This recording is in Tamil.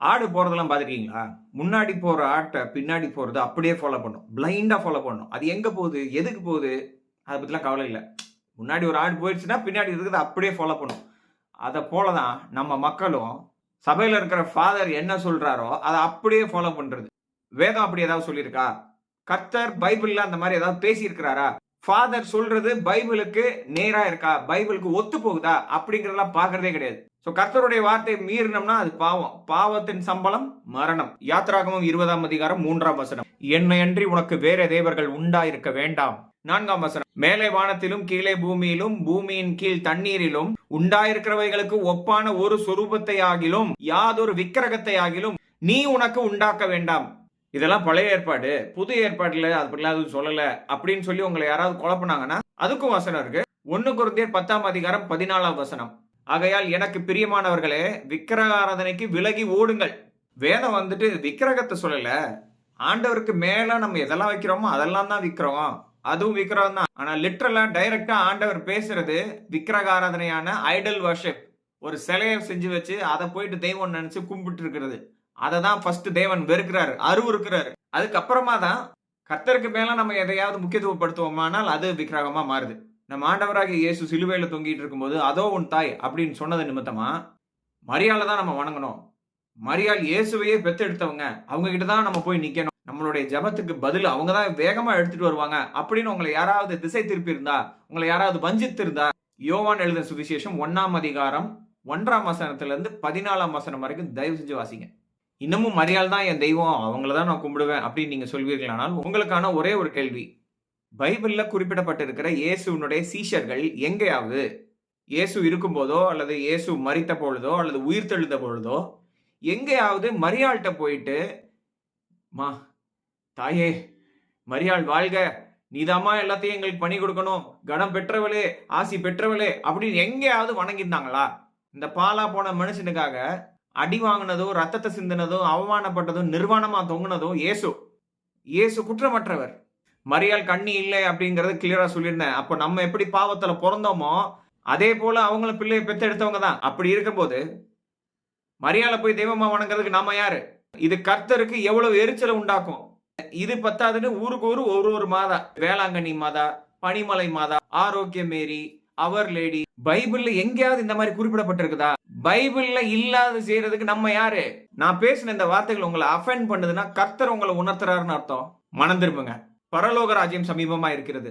ஆடு போகிறதெல்லாம் பார்த்துருக்கீங்களா? முன்னாடி போகிற ஆட்டை பின்னாடி போகிறது அப்படியே ஃபாலோ பண்ணும். பிளைண்டாக ஃபாலோ பண்ணும். அது எங்கே போகுது? எதுக்கு போகுது? அதை பற்றிலாம் கவலை இல்லை. முன்னாடி ஒரு ஆடு போயிடுச்சுன்னா பின்னாடி இருக்கிறத அப்படியே ஃபாலோ பண்ணும். அதை போல தான் நம்ம மக்களும் சபையில் இருக்கிற ஃபாதர் என்ன சொல்கிறாரோ அதை அப்படியே ஃபாலோ பண்ணுறது வேதம் அப்படி ஏதாவது சொல்லியிருக்கா? கர்த்தர் பைபிளில் அந்த மாதிரி ஏதாவது பேசியிருக்கிறாரா? ஃபாதர் சொல்றது பைபிளுக்கு நேரா இருக்கா? பைபிளுக்கு ஒத்து போகுதா? அப்படிங்கறதெல்லாம் பார்க்கறதே கிடையாது. ஸோ கர்த்தருடைய வார்த்தையை மீறினோம்னா அது பாவம். பாவத்தின் சம்பளம் மரணம். யாத்ராகமம் இருபதாம் அதிகாரம் மூன்றாம் வசனம். என்னை அன்றி உனக்கு வேற தேவர்கள் உண்டாயிருக்க வேண்டாம். நான்காம் வசனம். மேலே வானத்திலும் கீழே பூமியிலும் பூமியின் கீழ் தண்ணீரிலும் உண்டாயிருக்கிறவைகளுக்கு ஒப்பான ஒரு சொரூபத்தை ஆகிலும் யாதொரு விக்கிரகத்தை ஆகிலும் நீ உனக்கு உண்டாக்க வேண்டாம். இதெல்லாம் பழைய ஏற்பாடு. புது ஏற்பாடுல அப்படிலாம் அதுவும் சொல்லல அப்படின்னு சொல்லி உங்களை யாராவது குழப்பினாங்கன்னா அதுக்கும் வசனம் இருக்கு. ஒன்னு குருந்தியர் பத்தாம் அதிகாரம் பதினாலாம் வசனம். ஆகையால் எனக்கு பிரியமானவர்களே விக்கிரக ஆராதனைக்கு விலகி ஓடுங்கள். வேதம் வந்துட்டு விக்கிரகத்தை சொல்லல. ஆண்டவருக்கு மேல நம்ம எதெல்லாம் வைக்கிறோமோ அதெல்லாம் தான் விக்கிரகம். அதுவும் விக்கிரகம் தான். ஆனா லிட்ரலா டைரக்டா ஆண்டவர் பேசுறது விக்கிரக ஆராதனையான ஐடல் வர்ஷிப் ஒரு சிலையை செஞ்சு வச்சு அதை போயிட்டு தெய்வம் நினைச்சு கும்பிட்டு இருக்கிறது அதை தான் ஃபர்ஸ்ட் தேவன் வெறுக்கிறாரு அருவருக்கிறாரு. அதுக்கப்புறமா தான் கர்த்தருக்கு மேல நம்ம எதையாவது முக்கியத்துவப்படுத்துவோமானால் அது விக்கிரகமா மாறுது. நம்ம ஆண்டவராகிய இயேசு சிலுவையில் தொங்கிட்டு இருக்கும்போது அதோ உன் தாய் அப்படின்னு சொன்னது நிமித்தமா மரியாதை தான் நம்ம வணங்கணும். மரியாள் இயேசுவையே பெத்தெடுத்தவங்க அவங்க கிட்ட தான் நம்ம போய் நிக்கணும். நம்மளுடைய ஜபத்துக்கு பதில் அவங்க தான் வேகமா எடுத்துட்டு வருவாங்க அப்படின்னு உங்களை யாராவது திசை திருப்பி இருந்தா உங்களை யாராவது வஞ்சித்து இருந்தா யோவான் எழுத சுவிசேஷம் ஒன்னாம் அதிகாரம் ஒன்றாம் வசனத்துல இருந்து பதினாலாம் வசனம் வரைக்கும் தயவு செஞ்சு வாசிங்க. இன்னமும் மரியாள் தான் என் தெய்வம் அவங்கள தான் நான் கும்பிடுவேன் அப்படின்னு நீங்கள் சொல்வீர்களானால் உங்களுக்கான ஒரே ஒரு கேள்வி. பைபிளில் குறிப்பிடப்பட்டிருக்கிற இயேசுனுடைய சீஷர்கள் எங்கேயாவது இயேசு இருக்கும்போதோ அல்லது இயேசு மறித்த பொழுதோ அல்லது உயிர் தெழுந்த பொழுதோ எங்கேயாவது மரியாள்கிட்ட போயிட்டு மா தாயே மரியாள் வாழ்க. நீதாம்மா எல்லாத்தையும் எங்களுக்கு பண்ணி கொடுக்கணும். கணம் பெற்றவளே ஆசி பெற்றவளே அப்படின்னு எங்கேயாவது வணங்கியிருந்தாங்களா? இந்த பாலா போன மனுஷனுக்காக அடி வாங்கினதோ ரத்தத்தை சிந்தினதோ அவமானப்பட்டதோ நிர்வாணமாக தொங்குனதோ இயேசு இயேசு குற்றமற்றவர். மரியாள் கண்ணி இல்லை அப்படிங்கறது கிளியரா சொல்லியிருந்தேன். அப்போ நம்ம எப்படி பாவத்தில் பிறந்தோமோ அதே போல அவங்கள பிள்ளையை பெத்தெடுத்தவங்க தான். அப்படி இருக்கும்போது மரியாதை போய் தெய்வமா வணங்குறதுக்கு நாம யாரு? இது கர்த்தருக்கு எவ்வளவு எரிச்சலை உண்டாக்கும். இது பத்தாதுன்னு ஊருக்கு ஊரு ஒரு ஒரு மாதா வேளாங்கண்ணி மாதா பனிமலை மாதா ஆரோக்கிய மேரி அவர் லேடி பைபிள்ல எங்கேயாவது இந்த மாதிரி குறிப்பிடப்பட்டிருக்குதா? பைபிள்ல இல்லாத செய்யறதுக்கு நம்ம யாரு? நான் பேசின இந்த வார்த்தைகள் உங்களை அஃபெண்ட் பண்ணுதுன்னா கர்த்தர் உங்களை உணர்த்துறாருன்னு அர்த்தம். மனம் திரும்புங்க. பரலோக ராஜ்யம் சமீபமா இருக்கிறது